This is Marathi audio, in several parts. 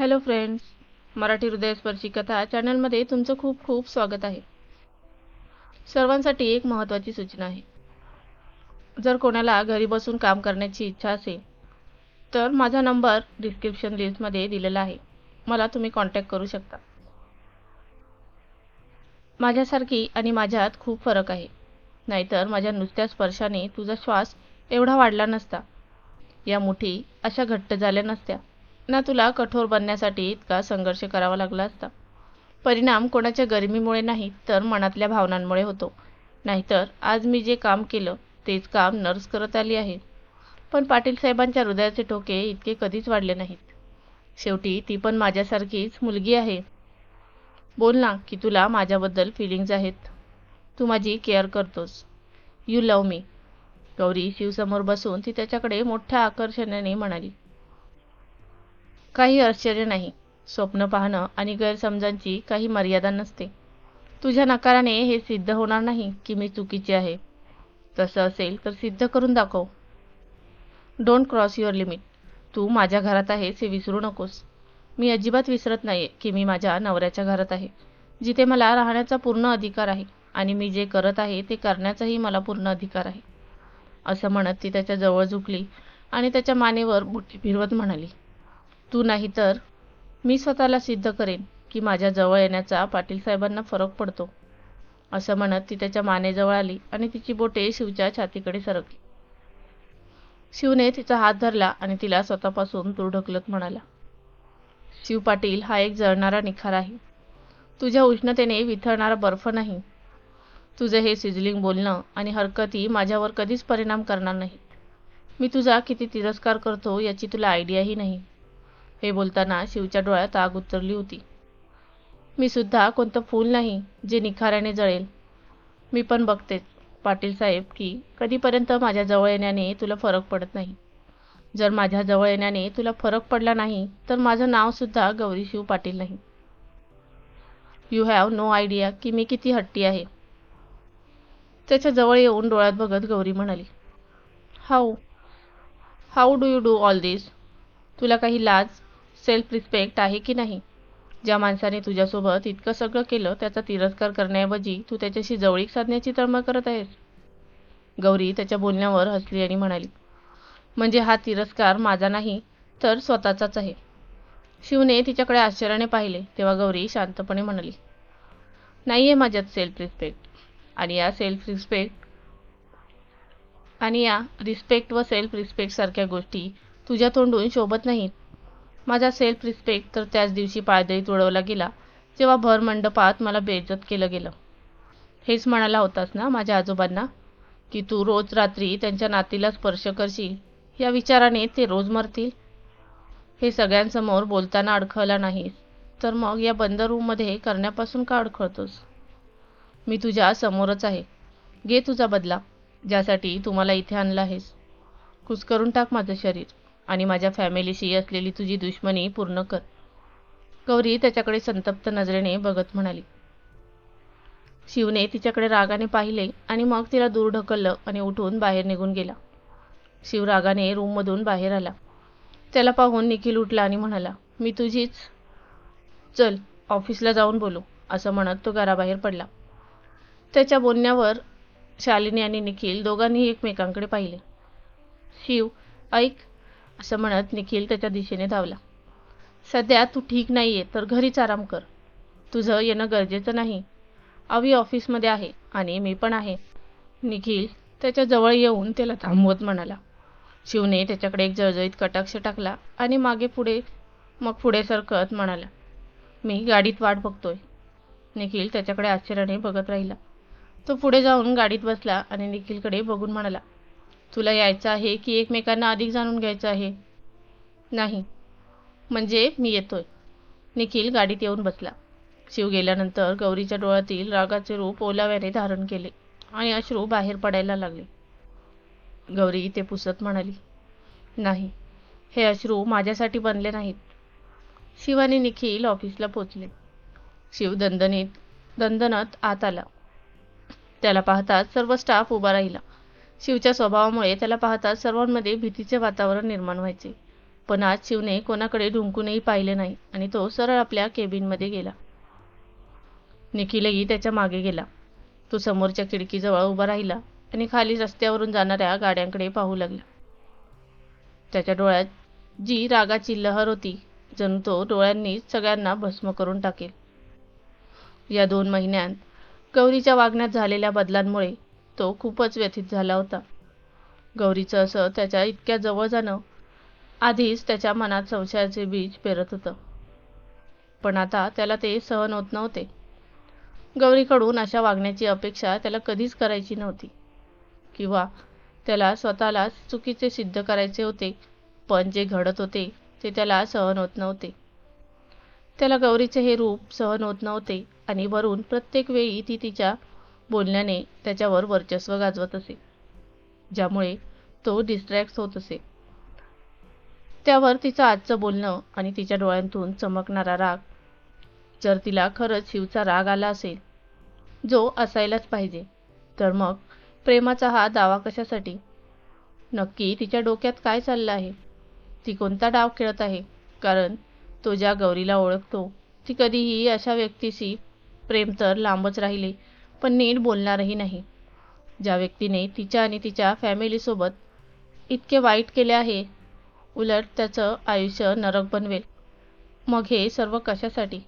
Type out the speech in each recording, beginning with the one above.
हॅलो फ्रेंड्स मराठी हृदयस्पर्शी कथा चॅनलमध्ये तुमचं खूप खूप स्वागत आहे. सर्वांसाठी एक महत्त्वाची सूचना आहे. जर कोणाला घरी बसून काम करण्याची इच्छा असेल तर माझा नंबर डिस्क्रिप्शन लिस्टमध्ये दिलेला आहे. मला तुम्ही कॉन्टॅक्ट करू शकता. माझ्यासारखी आणि माझ्यात खूप फरक आहे. नाहीतर माझ्या नुसत्या स्पर्शाने तुझा श्वास एवढा वाढला नसता. या मुठी अशा घट्ट झाल्या नसत्या. ना तुला कठोर बनण्यासाठी इतका संघर्ष करावा लागला असता. परिणाम कोणाच्या गरमीमुळे नाही तर मनातल्या भावनांमुळे होतो. नाहीतर आज मी जे काम केलं तेच काम नर्स करत आली आहे. पण पाटील साहेबांच्या हृदयाचे ठोके इतके कधीच वाढले नाहीत. शेवटी ती पण माझ्यासारखीच मुलगी आहे. बोल ना की तुला माझ्याबद्दल फिलिंग्ज आहेत. तू माझी केअर करतोस. यू लव मी गौरी शिवसमोर बसून ती त्याच्याकडे मोठ्या आकर्षणाने म्हणाली. काही आश्चर्य नाही. स्वप्न पाहणं आणि गैरसमजांची काही मर्यादा नसते. तुझ्या नकाराने हे सिद्ध होणार नाही की मी चुकीची आहे. तसं असेल तर सिद्ध करून दाखव. डोंट क्रॉस युअर लिमिट तू माझ्या घरात आहेस हे विसरू नकोस. मी अजिबात विसरत नाही की मी माझ्या नवऱ्याच्या घरात आहे जिथे मला राहण्याचा पूर्ण अधिकार आहे आणि मी जे करत आहे ते करण्याचाही मला पूर्ण अधिकार आहे. असं म्हणत ती त्याच्याजवळ झुकली आणि त्याच्या मानेवर बुट्टी फिरवत म्हणाली. तू नाही तर मी स्वतःला सिद्ध करेन की माझ्या जवळ येण्याचा पाटील साहेबांना फरक पडतो. असं म्हणत ती त्याच्या मानेजवळ आली आणि तिची बोटे शिवच्या छातीकडे सरकली. शिवने तिचा हात धरला आणि तिला स्वतःपासून दूर ढकलत म्हणाला शिव पाटील हा एक जळणारा निखार आहे. तुझ्या उष्णतेने विथळणारा बर्फ नाही. तुझं हे सिझलिंग बोलणं आणि हरकती माझ्यावर कधीच परिणाम करणार नाहीत. मी तुझा किती तिरस्कार करतो याची तुला आयडियाही नाही. हे बोलताना शिवच्या डोळ्यात आग उतरली होती. मी सुद्धा कोणतं फूल नाही जे निखाऱ्याने जळेल. मी पण बघतेच पाटील साहेब की कधीपर्यंत माझ्या जवळ येण्याने तुला फरक पडत नाही. जर माझ्या जवळ येण्याने तुला फरक पडला नाही तर माझं नावसुद्धा गौरीशिव गौरी शिव पाटील नाही. यू हॅव नो आयडिया की मी किती हट्टी आहे. त्याच्याजवळ येऊन डोळ्यात बघत गौरी म्हणाली how how do you do all this? तुला काही लाज सेल्फ रिस्पेक्ट आहे की नाही? ज्या माणसाने तुझ्यासोबत इतकं सगळं केलं त्याचा तिरस्कार करण्याऐवजी तू त्याच्याशी जवळीक साधण्याची तळमळ करत आहेस? गौरी त्याच्या बोलण्यावर हसली आणि म्हणाली म्हणजे हा तिरस्कार माझा नाही तर स्वतःचाच आहे. शिवने तिच्याकडे आश्चर्याने पाहिले तेव्हा गौरी शांतपणे म्हणाली नाही आहे माझ्यात सेल्फ रिस्पेक्ट आणि या सेल्फ रिस्पेक्ट आणि या रिस्पेक्ट व सेल्फ रिस्पेक्ट सारख्या गोष्टी तुझ्या तोंडून शोभत नाहीत. माझा सेल्फ रिस्पेक्ट तर त्याच दिवशी पायदळी उडवला गेला. जेव्हा भर मंडपात मला बेजत केलं गेलं. हेच म्हणाला होतास ना माझ्या आजोबांना? की तू रोज रात्री त्यांच्या नातीला स्पर्श करशील? या विचाराने ते रोज मरतील? हे सगळ्यांसमोर बोलताना अडखळला नाहीस. तर मग या बंद रूममध्ये करण्यापासून का अडखळतोस? मी तुझ्या समोरच आहे. घे तुझा बदला ज्यासाठी तुम्हाला इथे आणला आहेस. कुस्करून टाक माझं शरीर. आणि माझ्या फॅमिलीशी असलेली तुझी दुश्मनी पूर्ण कर गौरी त्याच्याकडे संतप्त नजरेने बघत म्हणाली. शिवने तिच्याकडे रागाने पाहिले आणि मग तिला दूर ढकललं आणि उठून बाहेर निघून गेला. शिव रागाने रूममधून बाहेर आला. त्याला पाहून निखिल उठला आणि म्हणाला मी तुझीच. चल ऑफिसला जाऊन बोलू असं म्हणत तो घराबाहेर पडला. त्याच्या बोलण्यावर शालिनी आणि निखिल दोघांनी एकमेकांकडे पाहिले. शिव ऐक असं म्हणत निखिल त्याच्या दिशेने धावला. सध्या तू ठीक नाही आहे तर घरीच आराम कर. तुझं येणं गरजेचं नाही. अवी ऑफिसमध्ये आहे आणि मी पण आहे. निखिल त्याच्याजवळ येऊन त्याला थांबवत म्हणाला. शिवने त्याच्याकडे एक जळजळीत कटाक्ष टाकला आणि मागे पुढे मग पुढे सरकत म्हणाला मी गाडीत वाट बघतोय. निखिल त्याच्याकडे आश्चर्याने बघत राहिला. तो पुढे जाऊन गाडीत बसला आणि निखिलकडे बघून म्हणाला तुला यायचं आहे की एकमेकांना अधिक जाणून घ्यायचं आहे? नाही. म्हणजे मी येतोय. निखिल गाडीत येऊन बसला. शिव गेल्यानंतर गौरीच्या डोळ्यातील रागाचे रूप ओलाव्याने धारण केले आणि अश्रू बाहेर पडायला लागले. गौरी ते पुसत म्हणाली नाही. हे अश्रू माझ्यासाठी बनले नाहीत. शिव आणि निखिल ऑफिसला पोचले. शिव दंदनीत दंदनात आत आला. त्याला पाहताच सर्व स्टाफ उभा राहिला. शिवच्या स्वभावामुळे त्याला पाहताच सर्वांमध्ये भीतीचे वातावरण निर्माण व्हायचे. पण आज शिवने कोणाकडे ढुंकूनही पाहिले नाही आणि तो सरळ आपल्या केबिनमध्ये गेला. निखिलही त्याच्यामागे गेला. तो समोरच्या खिडकीजवळ उभा राहिला आणि खाली रस्त्यावरून जाणाऱ्या गाड्यांकडे पाहू लागला. त्याच्या डोळ्यात जी रागाची लहर होती जणू तो डोळ्यांनीच सगळ्यांना भस्म करून टाकेल. या दोन महिन्यांत गौरीच्या वागण्यात झालेल्या बदलांमुळे तो खूपच व्यथित झाला होता. गौरीचं असं त्याच्या इतक्या जवळ जाणं आधीच त्याच्या मनात संशयाचे बीज पेरत होतं. पण आता त्याला ते सहन होत नव्हते. गौरीकडून अशा वागण्याची अपेक्षा त्याला कधीच करायची नव्हती. किंवा त्याला स्वतःलाच चुकीचे सिद्ध करायचे होते पण जे घडत होते ते त्याला सहन होत नव्हते. त्याला गौरीचे हे रूप सहन होत नव्हते आणि वरून प्रत्येक वेळी ती तिच्या बोलण्याने त्याच्यावर वर्चस्व गाजवत असे ज्यामुळे तो डिस्ट्रॅक्ट होत असे. त्यावर तिचं आजचं बोलणं आणि तिच्या डोळ्यांतून चमकणारा राग जर तिला खरंच शिवचा राग आला असेल जो असायलाच पाहिजे तर मग प्रेमाचा हा दावा कशासाठी? नक्की तिच्या डोक्यात काय चाललं आहे? ती कोणता डाव खेळत आहे? कारण तो ज्या गौरीला ओळखतो ती कधीही अशा व्यक्तीशी प्रेम तर लांबच राहिले पण नीट बोलणारही नाही. ज्या व्यक्तीने तिच्या आणि तिच्या फॅमिलीसोबत इतके वाईट केले आहे उलट त्याचं आयुष्य नरक बनवेल. मग हे सर्व कशासाठी?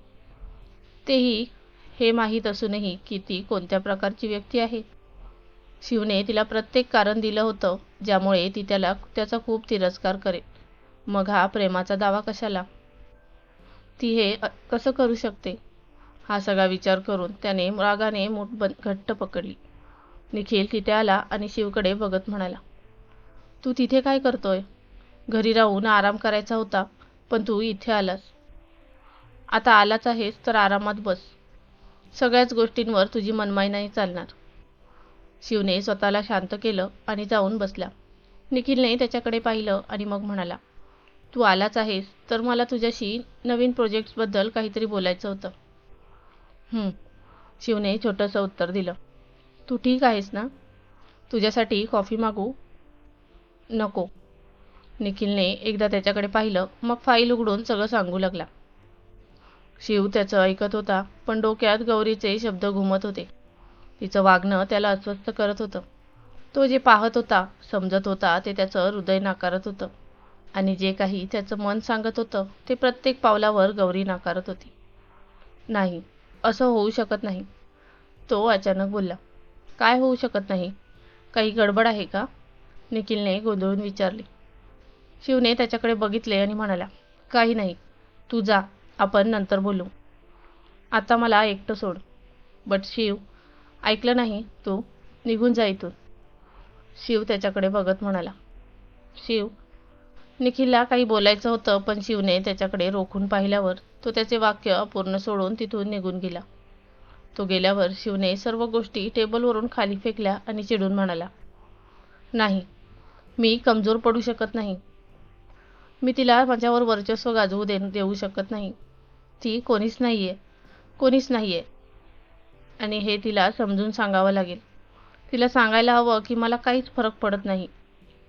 तेही हे माहीत असूनही की ती कोणत्या प्रकारची व्यक्ती आहे? शिवने तिला प्रत्येक कारण दिलं होतं ज्यामुळे ती त्याला त्याचा खूप तिरस्कार करेल. मग हा प्रेमाचा दावा कशाला? ती हे कसं करू शकते? हा सगळा विचार करून त्याने रागाने मूठ बंद घट्ट पकडली. निखिल तिथे आला आणि शिवकडे बघत म्हणाला तू तिथे काय करतोय? घरी राहून आराम करायचा होता पण तू इथे आलास. आता आलाच आहेस तर आरामात बस. सगळ्याच गोष्टींवर तुझी मनमाई नाही चालणार. शिवने स्वतःला शांत केलं आणि जाऊन बसला. निखिलने त्याच्याकडे पाहिलं आणि मग म्हणाला तू आलाच आहेस तर मला तुझ्याशी नवीन प्रोजेक्ट्सबद्दल काहीतरी बोलायचं होतं. शिवने छोटंसं उत्तर दिलं. तू ठीक आहेस ना? तुझ्यासाठी कॉफी मागू? नको. निखिलने एकदा त्याच्याकडे पाहिलं मग फाईल उघडून सगळं सांगू लागला. शिव त्याचं ऐकत होता पण डोक्यात गौरीचे शब्द घुमत होते. तिचं वागणं त्याला अस्वस्थ करत होतं. तो जे पाहत होता समजत होता ते त्याचं हृदय नाकारत होतं. आणि जे काही त्याचं मन सांगत होतं ते प्रत्येक पावलावर गौरी नाकारत होती. नाही असं होऊ शकत नाही. तो अचानक बोलला काय होऊ शकत नाही? काही गडबड आहे का? निखिलने गोंधळून विचारले. शिवने त्याच्याकडे बघितले आणि म्हणाला काही नाही. तू जा. आपण नंतर बोलू. आता मला एकटं सोड. बट शिव ऐकलं नाही तू? निघून जा इथून. शिव त्याच्याकडे बघत म्हणाला शिव निखिलला काही बोलायचं होतं पण शिवने त्याच्याकडे रोखून पाहिल्यावर तो त्याचे वाक्य अपूर्ण सोडून तिथून निघून गेला. तो गेल्यावर शिवने सर्व गोष्टी टेबलवरून खाली फेकल्या आणि चिडून म्हणाला नाही मी कमजोर पडू शकत नाही. मी तिला माझ्यावर वर्चस्व गाजवू दे देऊ शकत नाही. ती कोणीच नाही आहे कोणीच नाही आहे आणि हे तिला समजून सांगावं लागेल. तिला सांगायला हवं की मला काहीच फरक पडत नाही.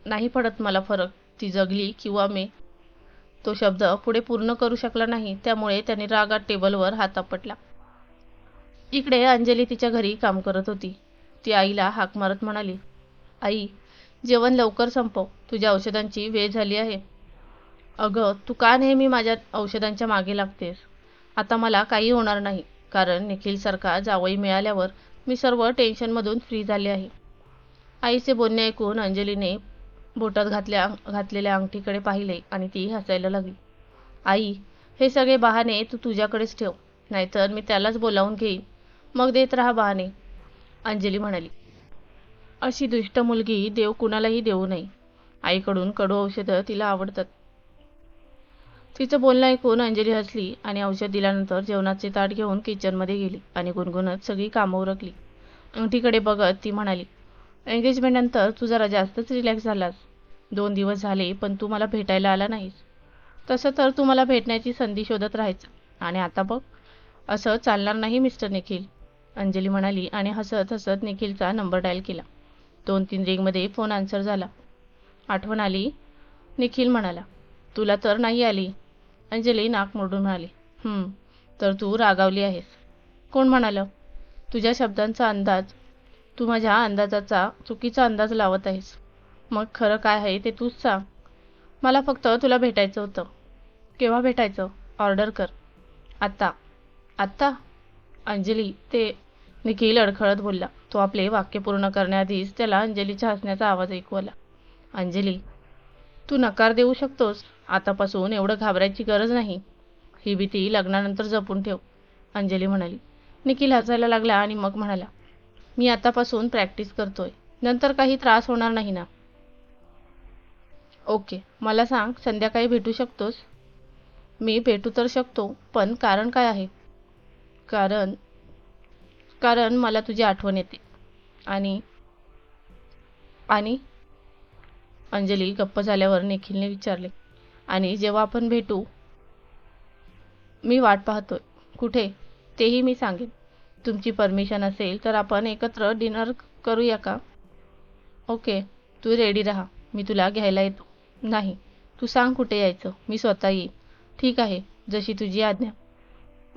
नाही पडत मला फरक. ती जगली किंवा मी. तो शब्द पुढे पूर्ण करू शकला नाही त्यामुळे त्याने रागात टेबलवर हात आपटला इकडे अंजली तिच्या घरी काम करत होती. ती आईला हाक मारत म्हणाली आई जेवण लवकर संपव तुझ्या औषधांची वेळ झाली आहे. अगं तू का नेहमी माझ्या औषधांच्या मागे लागतेस? आता मला काही होणार नाही कारण निखिलसारखा जावई मिळाल्यावर मी सर्व टेन्शनमधून फ्री झाले आहे. आईचे बोलणे ऐकून अंजलीने बोटात घातल्या घातलेल्या अंगठीकडे पाहिले आणि ती हसायला लागली. आई हे सगळे बहाणे तू तुझ्याकडेच ठेव नाहीतर मी त्यालाच बोलावून घेईन. मग देत राहा बहाणे अंजली म्हणाली. अशी दुष्ट मुलगी देव कुणालाही देऊ नये. आईकडून कडू औषधं तिला आवडतात. तिचं बोलणं ऐकून अंजली हसली आणि औषध दिल्यानंतर जेवणाचे ताट घेऊन किचनमध्ये गेली आणि गुणगुणत सगळी कामं उरकली. अंगठीकडे बघत ती म्हणाली एंगेजमेंटनंतर तू जरा जास्तच रिलॅक्स झालास. दोन दिवस झाले पण तू मला भेटायला आला नाहीस. तसं तर तू मला भेटण्याची संधी शोधत राहायचं. आणि आता बघ असं चालणार नाही मिस्टर निखिल. अंजली म्हणाली आणि हसत हसत निखिलचा नंबर डायल केला. दोन तीन रिंगमध्ये फोन आन्सर झाला. आठवण आली? निखिल म्हणाला तुला तर नाही आली. अंजली नाक मोडून म्हणाली तर तू रागावली आहेस. कोण म्हणालं? तुझ्या शब्दांचा अंदाज तू माझ्या अंदाजाचा चुकीचा अंदाज लावत आहेस. मग खरं काय आहे ते तूच सांग. मला फक्त तुला भेटायचं होतं. केव्हा भेटायचं? ऑर्डर कर. आत्ता आत्ता अंजली ते निखिल अडखळत बोलला. तो आपले वाक्य पूर्ण करण्याआधीच त्याला अंजलीच्या हसण्याचा आवाज ऐकू आला. अंजली तू नकार देऊ शकतोस. आतापासून एवढं घाबरायची गरज नाही. ही भीती लग्नानंतर जपून ठेव अंजली म्हणाली. निखिल हसायला लागला आणि मग म्हणाला मी आतापासून प्रॅक्टिस करतोय. नंतर काही त्रास होणार नाही ना? ओके मला सांग संध्याकाळी भेटू शकतोस? मी भेटू तर शकतो पण कारण काय आहे? कारण कारण मला तुझी आठवण येते. आणि आणि? अंजली गप्प झाल्यावर निखिलने विचारले. आणि जेव्हा आपण भेटू मी वाट पाहतोय. कुठे? तेही मी सांगेन. तुमची परमिशन असेल तर आपण एकत्र डिनर करूया का? ओके तू रेडी राहा. मी तुला घ्यायला येतो. नाही तू सांग कुठे यायचं? मी स्वतः येईन. ठीक आहे जशी तुझी आज्ञा.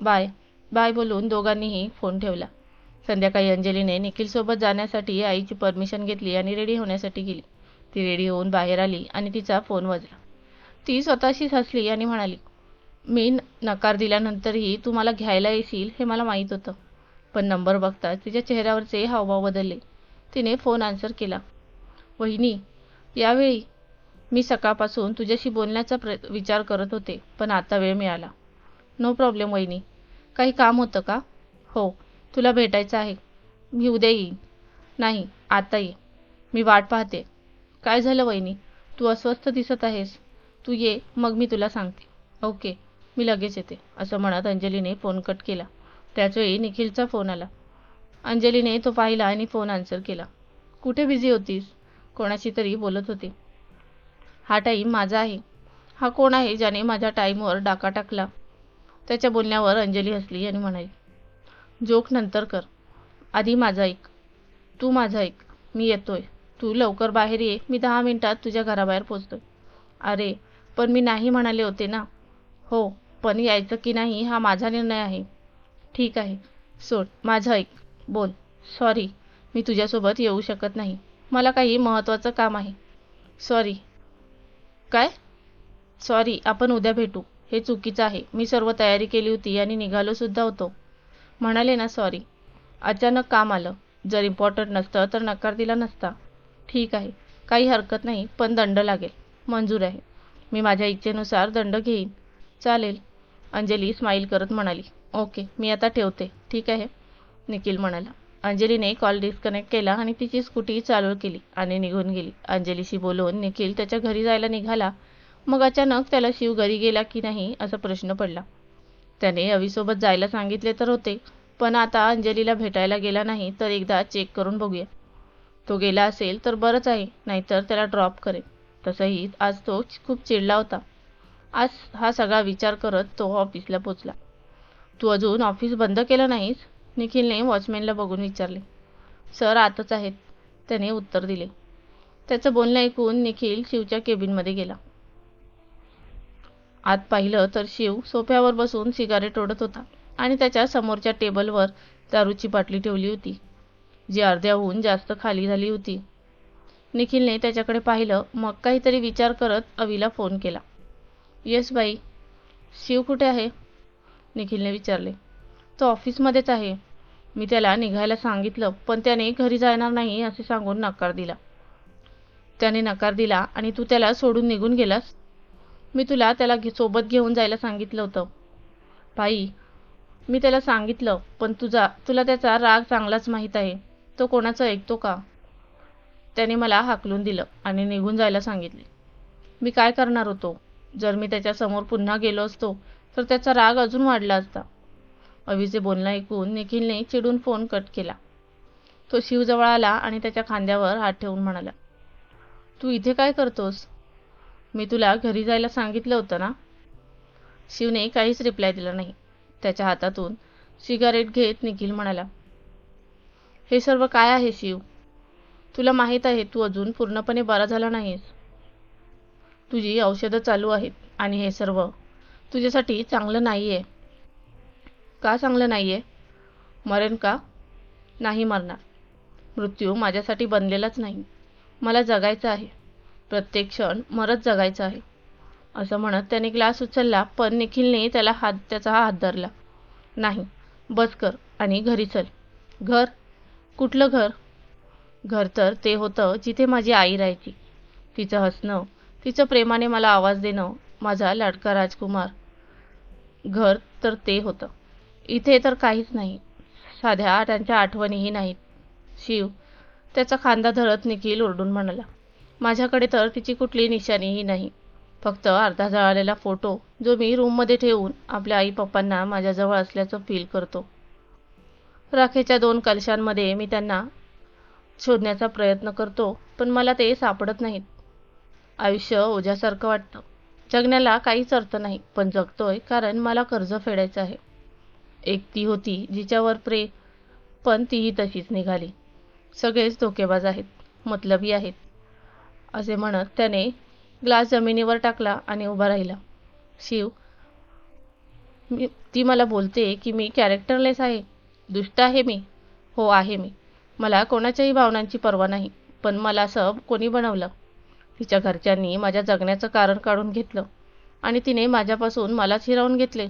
बाय बाय बोलून दोघांनीही फोन ठेवला. संध्याकाळी अंजलीने निखिलसोबत जाण्यासाठी आईची परमिशन घेतली आणि रेडी होण्यासाठी गेली. ती रेडी होऊन बाहेर आली आणि तिचा फोन वाजला. ती स्वतःशीच हसली आणि म्हणाली मी नकार दिल्यानंतरही तू मला घ्यायला येशील हे मला माहीत होतं. पण नंबर बघता तिच्या चेहऱ्यावरचे हावभाव बदलले. तिने फोन आन्सर केला. वहिनी यावेळी मी सकाळपासून तुझ्याशी बोलण्याचा प्र विचार करत होते पण आता वेळ मिळाला. नो प्रॉब्लेम वहिनी. काही काम होतं का? हो तुला भेटायचं आहे. मी उद्या येईन. नाही आता ये. मी वाट पाहते. काय झालं वहिनी? तू अस्वस्थ दिसत आहेस. तू ये मग मी तुला सांगते. ओके मी लगेच येते असं म्हणत अंजलीने फोन कट केला. त्याचवेळी निखिलचा फोन आला. अंजलीने तो पाहिला आणि फोन आन्सर केला. कुठे बिझी होतीस? कोणाशी तरी बोलत होती. हा टाईम माझा आहे. हा कोण आहे ज्याने माझ्या टाईमवर डाका टाकला? त्याच्या बोलण्यावर अंजली हसली आणि म्हणाली जोक नंतर कर. आधी माझा ऐक. तू माझा ऐक. मी येतोय. तू लवकर बाहेर ये. मी दहा मिनिटात तुझ्या घराबाहेर पोचतोय अरे पण मी नाही म्हणाले होते ना? हो पण यायचं की नाही हा माझा निर्णय आहे. ठीक आहे. सोड माझं ऐक. बोल. सॉरी मी तुझ्यासोबत येऊ शकत नाही. मला काही महत्त्वाचं काम आहे. सॉरी काय? सॉरी आपण उद्या भेटू. हे चुकीचं आहे. मी सर्व तयारी केली होती आणि निघालोसुद्धा होतो. म्हणाले ना सॉरी अचानक काम आलं. जर इम्पॉर्टंट नसतं तर नकार दिला नसता. ठीक आहे. काही हरकत नाही पण दंड लागेल. मंजूर आहे. मी माझ्या इच्छेनुसार दंड घेईन. चालेल. अंजली स्माईल करत म्हणाली. ओके मी आता ठेवते. ठीक आहे? निखिल म्हणाला. अंजलीने कॉल डिस्कनेक्ट केला आणि तिची स्कूटी चालू केली आणि निघून गेली. अंजलीशी बोलून निखिल त्याच्या घरी जायला निघाला. मग अचानक त्याला शिव घरी गेला की नाही असा प्रश्न पडला. त्याने अवीसोबत जायला सांगितले तर होते पण आता अंजलीला भेटायला गेला नाही तर एकदा चेक करून बघूया. तो गेला असेल तर बरंच आहे नाहीतर त्याला ड्रॉप करेल तसंही आज तो खूप चिडला होता. आज हा सगळा विचार करत तो ऑफिसला पोचला. तू अजून ऑफिस बंद केलं नाहीस? निखिलने वॉचमॅनला बघून विचारले. सर आतच आहेत. त्याने उत्तर दिले. त्याचं बोलणं ऐकून निखिल शिवच्या केबिनमध्ये गेला. आत पाहिलं तर शिव सोफ्यावर बसून सिगारेट ओढत होता आणि त्याच्या समोरच्या टेबलवर दारूची बाटली ठेवली होती जी अर्ध्याहून जास्त खाली झाली होती. निखिलने त्याच्याकडे पाहिलं मग काहीतरी विचार करत अवीला फोन केला. येस बाई शिव कुठे आहे? निखिलने विचारले. तो ऑफिसमध्येच आहे. मी त्याला निघायला सांगितलं पण त्याने घरी जाणार नाही असे सांगून नकार दिला. त्याने नकार दिला आणि तू त्याला सोडून निघून गेलास? मी तुला त्याला घे सोबत घेऊन जायला सांगितलं होतं. भाई मी त्याला सांगितलं पण तुझा तुला त्याचा राग चांगलाच माहीत आहे. तो कोणाचं ऐकतो का? त्याने मला हाकलून दिलं आणि निघून जायला सांगितले. मी काय करणार होतो? जर मी त्याच्यासमोर पुन्हा गेलो असतो तर त्याचा राग अजून वाढला असता. अवीचे बोलणं ऐकून निखिलने चिडून फोन कट केला. तो शिवजवळ आला आणि त्याच्या खांद्यावर हात ठेवून म्हणाला तू इथे काय करतोस? मी तुला घरी जायला सांगितलं होतं ना? शिवने काहीच रिप्लाय दिला नाही. त्याच्या हातातून सिगारेट घेत निखिल म्हणाला हे सर्व काय आहे शिव? तुला माहीत आहे तू अजून पूर्णपणे बरा झाला नाहीस. तुझी औषधं चालू आहेत आणि हे सर्व तुझ्यासाठी चांगलं नाही आहे का चांगलं नाही आहे मरेन का? नाही मरणार. मृत्यू माझ्यासाठी बनलेलाच नाही. मला जगायचं आहे. प्रत्येक क्षण मरत जगायचं आहे. असं म्हणत त्याने ग्लास उचलला पण निखिलने त्याला हात त्याचा हात धरला. नाही बस कर आणि घरी चल. घर? कुठलं घर? घर तर ते होतं जिथे माझी आई राहायची. तिचं हसणं तिचं प्रेमाने मला आवाज देणं माझा लाडका राजकुमार. घर तर ते होतं. इथे तर काहीच नाही. साध्या त्यांच्या आठवणीही नाहीत. शिव त्याचा खांदा धरत निखिल ओरडून म्हणाला माझ्याकडे तर तिची कुठली निशाणीही नाही. फक्त अर्धा जळालेला फोटो जो मी रूममध्ये ठेवून आपल्या आई पप्पांना माझ्याजवळ असल्याचं फील करतो. राखेच्या दोन कलशांमध्ये मी त्यांना शोधण्याचा प्रयत्न करतो पण मला ते सापडत नाहीत. आयुष्य ओझ्यासारखं वाटतं. जगण्याला काहीच अर्थ नाही पण जगतोय कारण मला कर्ज फेडायचं आहे. एक ती होती जिच्यावर प्रे पण तीही तशीच निघाली. सगळेच धोकेबाज आहेत मतलबी आहेत असे म्हणत त्याने ग्लास जमिनीवर टाकला आणि उभा राहिला. शिव मी ती मला बोलते की मी कॅरेक्टरलेस आहे दुष्ट आहे मी. हो आहे मी. मला कोणाच्याही भावनांची पर्वा नाही पण मला असं कोणी बनवलं. तिच्या घरच्यांनी माझ्या जगण्याचं कारण काढून घेतलं आणि तिने माझ्यापासून मलाच हिरावून घेतले.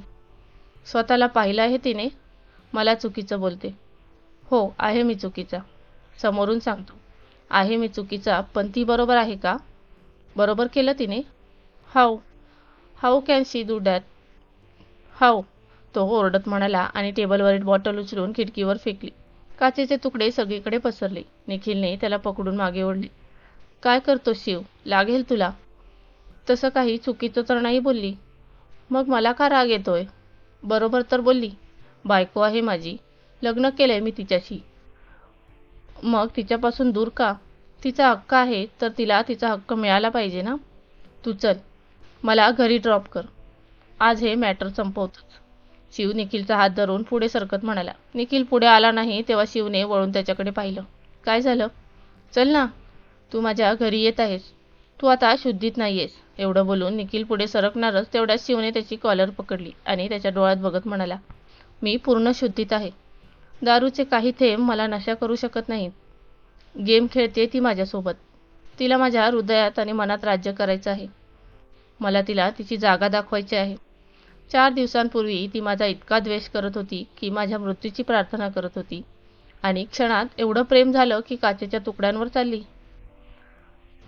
स्वतःला पाहिलं आहे तिने मला चुकीचं बोलते. हो आहे मी चुकीचा. समोरून सांगतो. आहे मी चुकीचा पण ती बरोबर आहे का? बरोबर केलं तिने? How how can she do that. How तो ओरडत म्हणाला आणि टेबलवरील बॉटल उचलून खिडकीवर फेकली. काचेचे तुकडे सगळीकडे पसरले. निखिलने त्याला पकडून मागे ओढले. काय करतो शिव? लागेल तुला. तसं काही चुकीचं तर नाही बोलली. मग मला का राग येतोय? बरोबर तर बोलली. बायको आहे माझी. लग्न केलंय मी तिच्याशी. मग तिच्यापासून दूर का? तिचा हक्क आहे तर तिला तिचा हक्क मिळाला पाहिजे ना? तू चल. मला घरी ड्रॉप कर. आज हे मॅटर संपवतोच. शिव निखिलचा हात धरून पुढे सरकत म्हणाला. निखिल पुढे आला नाही तेव्हा शिवने वळून त्याच्याकडे पाहिलं. काय झालं? चल ना. तू माझ्या घरी येत आहेस. तू आता शुद्धीत नाही आहेस एवढं बोलून निखिल पुढे सरकणारच तेवढ्याच शिवने त्याची कॉलर पकडली आणि त्याच्या डोळ्यात बघत म्हणाला मी पूर्ण शुद्धीत आहे. दारूचे काही थेंब मला नशा करू शकत नाहीत. गेम खेळते ती माझ्यासोबत. तिला माझ्या हृदयात आणि मनात राज्य करायचं आहे. मला तिला तिची जागा दाखवायची आहे. चार दिवसांपूर्वी ती माझा इतका द्वेष करत होती की माझ्या मृत्यूची प्रार्थना करत होती. आणि क्षणात एवढं प्रेम झालं की काचेच्या तुकड्यांवर चालली.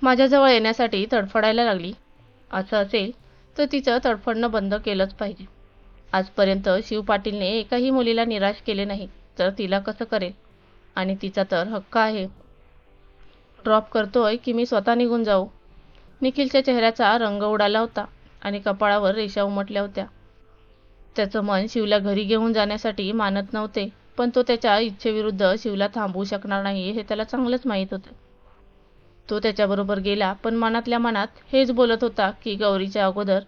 माझ्याजवळ येण्यासाठी तडफडायला लागली. असं असेल तर तिचं तडफडणं बंद केलंच पाहिजे. आजपर्यंत शिव पाटीलने एकाही मुलीला निराश केले नाही तर तिला कसं करेल? आणि तिचा तर हक्क आहे. ड्रॉप करतोय की मी स्वतः निघून जाऊ? निखिलच्या चेहऱ्याचा रंग उडाला होता आणि कपाळावर रेषा उमटल्या होत्या. त्याचं मन शिवला घरी घेऊन जाण्यासाठी मानत नव्हते पण तो त्याच्या इच्छेविरुद्ध शिवला थांबवू शकणार नाही हे त्याला चांगलंच माहीत होतं. तो त्याच्याबरोबर गेला पण मनातल्या मनात हेच बोलत होता की गौरीच्या अगोदर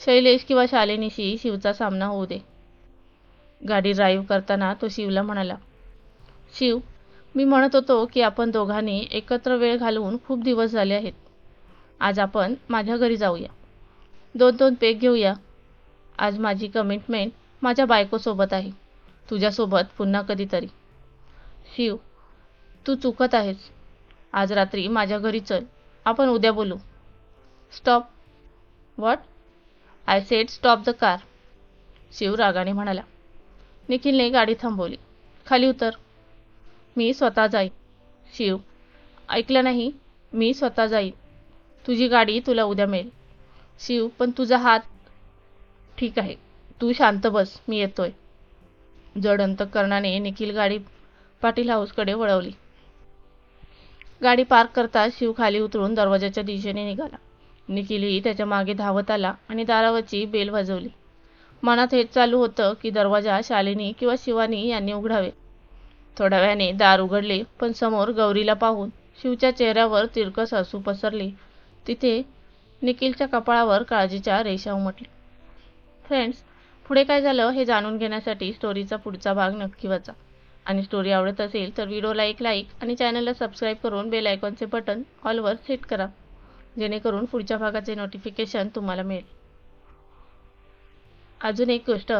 शैलेश किंवा शालिनीशी शिवचा सामना होऊ दे. गाडी ड्राईव्ह करताना तो शिवला म्हणाला शिव मी म्हणत होतो की आपण दोघांनी एकत्र वेळ घालवून खूप दिवस झाले आहेत. आज आपण माझ्या घरी जाऊया. दोन दोन पेक घेऊया. आज माझी कमिटमेंट माझ्या बायकोसोबत आहे. तुझ्यासोबत पुन्हा कधीतरी. शिव तू चुकत आहेस. आज रात्री माझ्या घरी चल. आपण उद्या बोलू. Stop what I said stop the car Shiv रागाने म्हणाला. निखिलने गाडी थांबवली. खाली उतर. मी स्वतः जाईन. शिव. ऐकलं नाही. मी स्वतः जाईन. तुझी गाडी तुला उद्या मिळेल. शिव पण तुझा हात ठीक आहे. तू शांत बस. मी येतोय. जड अंतकरणाने निखिल गाडी पाटील हाऊसकडे वळवली. गाडी पार्क करताच शिव खाली उतरून दरवाजाच्या दिशेने निघाला. निखिलही त्याच्यामागे धावत आला आणि दारावरची बेल वाजवली. मनात हेच चालू होतं की दरवाजा शालिनी किंवा शिवानी यांनी उघडावे. थोड्या वेळाने दार उघडले पण समोर गौरीला पाहून शिवच्या चेहऱ्यावर तिरकस हसू पसरले. तिथे निखिलच्या कपाळावर काळजीच्या रेषा उमटल्या. फ्रेंड्स पुढे काय झालं हे जाणून घेण्यासाठी स्टोरीचा पुढचा भाग नक्की वाचा. आणि स्टोरी आवडत असेल तर व्हिडिओला एक लाईक आणि चॅनलला सबस्क्राईब करून बेल आयकॉनचे बटन ऑलवर सेट करा. जेणेकरून पुढच्या भागाचे नोटिफिकेशन तुम्हाला मिळेल. अजून एक गोष्ट.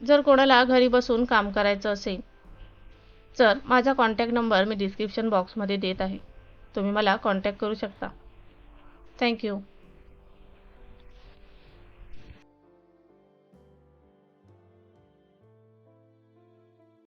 जर कोणाला घरी बसून काम करायचं असेल तर माझा कॉन्टॅक्ट नंबर मी डिस्क्रिप्शन बॉक्समध्ये देत आहे. तुम्ही मला कॉन्टॅक्ट करू शकता. थँक्यू